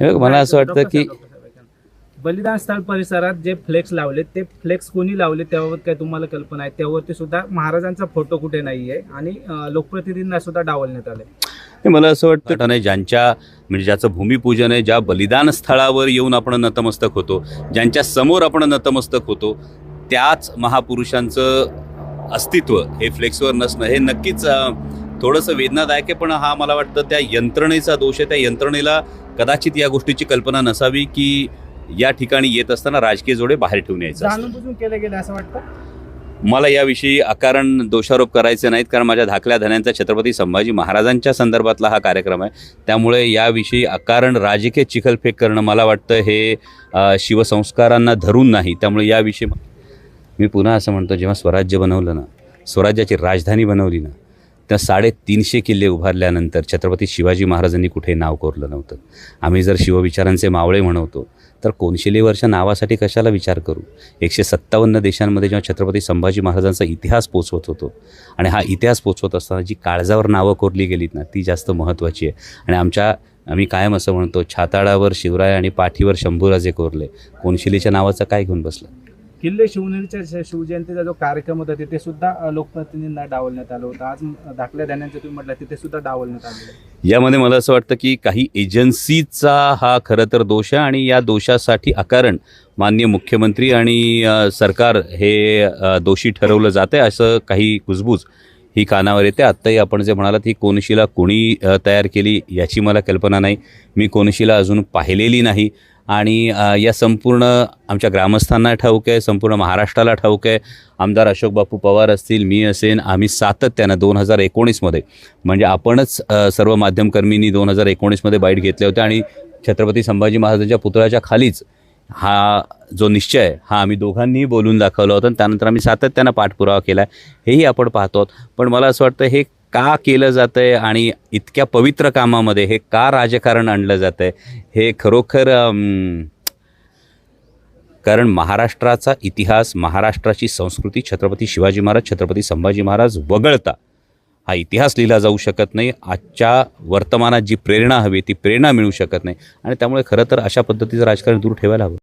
हे बघ, मला असं वाटतं की बलिदान स्थळ परिसरात जे फ्लेक्स लावले ते फ्लेक्स कोणी लावले त्याबाबत काय तुम्हाला कल्पना आहे? त्यावरती सुद्धा महाराजांचा फोटो कुठे नाहीये आणि अं, लोकप्रतिनिधींना सुद्धा डावलण्यात आले हे मला असं वाटतं नाही ज्यांच्या म्हणजे ज्याचं भूमिपूजन आहे ज्या बलिदान स्थळावर येऊन आपण नतमस्तक होतो ज्यांच्या समोर आपण नतमस्तक होतो त्याच महापुरुषांचं अस्तित्व हे फ्लेक्सवर नसणं हे नक्कीच अं, थोडंसं वेदनादायक आहे पण हा मला वाटतं त्या यंत्रणेचा दोष आहे. त्या यंत्रणेला कदाचित या गोष्टीची कल्पना नसावी की या ठिकाणी येत असताना राजकीय जोडे बाहेर ठेवून यायचं केले गेले असं वाटतं? मला याविषयी अकारण दोषारोप करायचे नाहीत कारण माझ्या धाकल्या धन्यांचा छत्रपती संभाजी महाराजांच्या संदर्भातला हा कार्यक्रम आहे. त्यामुळे याविषयी अकारण राजकीय चिखलफेक करणं मला वाटतं हे शिवसंस्कारांना धरून नाही. त्यामुळे याविषयी मी पुन्हा असं म्हणतो जेव्हा स्वराज्य बनवलं ना स्वराज्याची राजधानी बनवली ना त्या साडेतीनशे किल्ले उभारल्यानंतर छत्रपती शिवाजी महाराजांनी कुठे नाव कोरलं नव्हतं. आम्ही जर शिवविचारांचे मावळे म्हणवतो तर कोनशिलेवरच्या नावासाठी कशाला विचार करू? एकशे सत्तावन्न देशांमध्ये जेव्हा छत्रपती संभाजी महाराजांचा इतिहास पोचवत होतो आणि हा इतिहास पोचवत असताना जी काळजावर नावं कोरली गेलीत ना ती जास्त महत्त्वाची आहे. आणि आमच्या आम्ही कायम असं म्हणतो छाताळावर शिवराय आणि पाठीवर शंभूराजे कोरले. कोनशिलेच्या नावाचं काय घेऊन बसलं? किल्ले शिवनेरीच्या शिवजयंतीचा जो कार्यक्रम होता तिथे सुद्धा लोकप्रतिनिधींना डावलण्यात आलं होतं. आज धाकल्या धान्यांचं तुम्ही म्हटलं तिथे सुद्धा डावलण्यात आलं यामध्ये मला असं वाटतं की काही एजन्सीचा हा खरं तर दोष आहे आणि या दोषासाठी अकारण मान्य मुख्यमंत्री आणि सरकार हे दोषी ठरवलं जातं आहे असं काही कुजबूज ही कानावर येते. आत्ताही आपण जे म्हणालात ही कोनशिला कोणी तयार केली याची मला कल्पना नाही. मी कोनशिला अजून पाहिलेली नाही. आणि या संपूर्ण आमच्या ग्रामस्थांना ठाऊक आहे संपूर्ण महाराष्ट्राला ठाऊक आहे आमदार अशोक बापू पवार असतील मी असेन आम्ही सातत्यानं दोन हजार एकोणीसमध्ये म्हणजे आपणच सर्व माध्यमकर्मींनी दोन हजार एकोणीसमध्ये बाईट घेतल्या होत्या आणि छत्रपती संभाजी महाराजांच्या पुतळ्याच्या खालीच हा जो निश्चय आहे हा आम्ही दोघांनीही बोलून दाखवला होता आणि त्यानंतर आम्ही सातत्यानं पाठपुरावा केला आहे हेही आपण पाहतो आहोत. पण मला असं वाटतं हे का केलं जातं आहे आणि इतक्या पवित्र कामामध्ये हे का राजकारण आणलं जातं आहे हे खरोखर कारण महाराष्ट्राचा इतिहास महाराष्ट्राची संस्कृती छत्रपती शिवाजी महाराज छत्रपती संभाजी महाराज वगळता हा इतिहास लिहिला जाऊ शकत नाही. आजच्या वर्तमानात जी प्रेरणा हवी ती प्रेरणा मिळू शकत नाही. आणि त्यामुळे खरं तर अशा पद्धतीचं राजकारण दूर ठेवायला हवं.